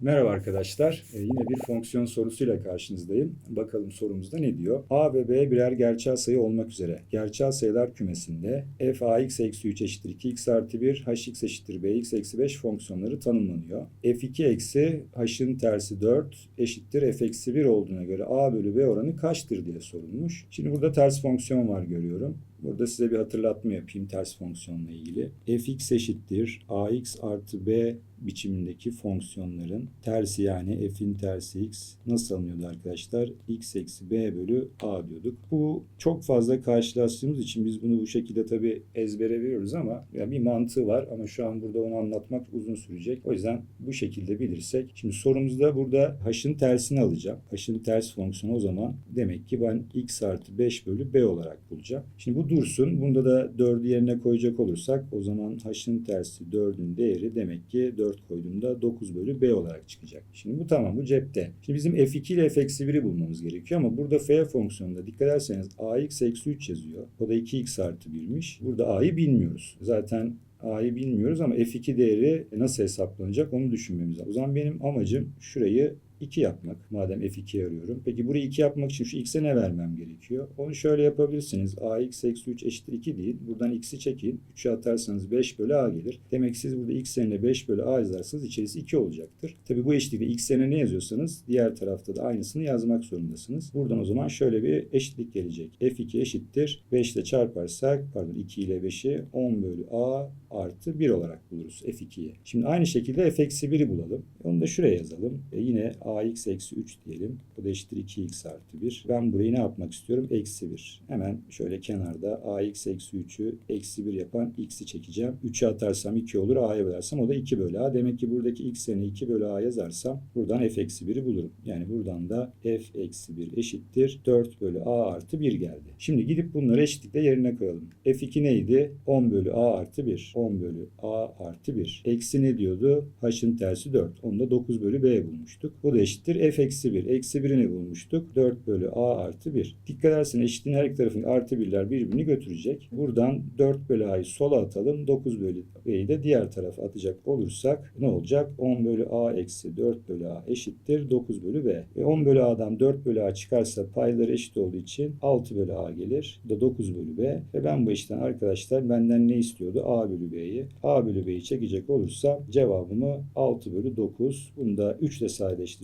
Merhaba arkadaşlar. Ee, yine bir fonksiyon sorusuyla karşınızdayım. Bakalım sorumuzda ne diyor? A ve B birer gerçel sayı olmak üzere gerçel sayılar kümesinde f ax eksi 3 eşittir 2x artı 1, hx eşittir bx eksi 5 fonksiyonları tanımlanıyor. f2 eksi h'ın tersi 4 eşittir f eksi 1 olduğuna göre a bölü b oranı kaçtır diye sorulmuş. Şimdi burada ters fonksiyon var görüyorum. Burada size bir hatırlatma yapayım ters fonksiyonla ilgili. fx eşittir ax artı b biçimindeki fonksiyonların tersi yani f'in tersi x nasıl alınıyordu arkadaşlar? x eksi b bölü a diyorduk. Bu çok fazla karşılaştığımız için biz bunu bu şekilde tabi ezbere veriyoruz ama yani bir mantığı var ama şu an burada onu anlatmak uzun sürecek. O yüzden bu şekilde bilirsek. Şimdi sorumuzda burada h'ın tersini alacağım. h'ın ters fonksiyonu o zaman demek ki ben x artı 5 bölü b olarak bulacağım. Şimdi bu dursun. Bunda da 4'ü yerine koyacak olursak o zaman h'ın tersi 4'ün değeri demek ki 4 koyduğumda 9 bölü b olarak çıkacak. Şimdi bu tamam bu cepte. Şimdi bizim f2 ile f eksi 1'i bulmamız gerekiyor ama burada f fonksiyonunda dikkat ederseniz ax eksi 3 yazıyor. O da 2x artı 1'miş. Burada a'yı bilmiyoruz. Zaten A'yı bilmiyoruz ama F2 değeri nasıl hesaplanacak onu düşünmemiz lazım. O zaman benim amacım şurayı 2 yapmak. Madem F2 arıyorum. Peki burayı 2 yapmak için şu x'e ne vermem gerekiyor? Onu şöyle yapabilirsiniz. ax eksi 3 eşittir 2 değil. Buradan x'i çekin. 3'ü atarsanız 5 bölü a gelir. Demek ki siz burada x yerine 5 bölü a yazarsanız içerisi 2 olacaktır. Tabi bu eşitlikte x yerine ne yazıyorsanız diğer tarafta da aynısını yazmak zorundasınız. Buradan o zaman şöyle bir eşitlik gelecek. F2 eşittir. 5 ile çarparsak pardon 2 ile 5'i 10 bölü a artı 1 olarak buluruz F2'yi. Şimdi aynı şekilde f eksi 1'i bulalım. Onu da şuraya yazalım. E yine ax eksi 3 diyelim. Bu da eşittir 2x artı 1. Ben burayı ne yapmak istiyorum? Eksi 1. Hemen şöyle kenarda ax eksi 3'ü eksi 1 yapan x'i çekeceğim. 3'ü atarsam 2 olur. a'ya bölersem o da 2 bölü a. Demek ki buradaki x yerine 2 bölü a yazarsam buradan f eksi 1'i bulurum. Yani buradan da f eksi 1 eşittir 4 bölü a artı 1 geldi. Şimdi gidip bunları eşitlikle yerine koyalım. f2 neydi? 10 bölü a artı 1. 10 bölü a artı 1. Eksi ne diyordu? h'ın tersi 4. Onu da 9 bölü b bulmuştuk. Bu da eşittir f eksi 1. Eksi 1'ini bulmuştuk. 4 bölü a artı 1. Dikkat edersen eşitliğin her iki tarafın artı 1'ler birbirini götürecek. Buradan 4 bölü a'yı sola atalım. 9 bölü b'yi de diğer tarafa atacak olursak ne olacak? 10 bölü a eksi 4 bölü a eşittir 9 bölü b. Ve 10 bölü a'dan 4 bölü a çıkarsa payları eşit olduğu için 6 bölü a gelir. Bu da 9 bölü b. Ve ben bu işten arkadaşlar benden ne istiyordu? a bölü b'yi. a bölü b'yi çekecek olursam cevabımı 6 bölü 9. Bunu da 3 ile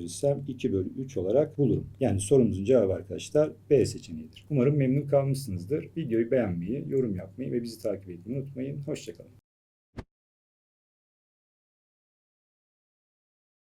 sadeleştirirsem 2 bölü 3 olarak bulurum. Yani sorumuzun cevabı arkadaşlar B seçeneğidir. Umarım memnun kalmışsınızdır. Videoyu beğenmeyi, yorum yapmayı ve bizi takip etmeyi unutmayın. Hoşçakalın.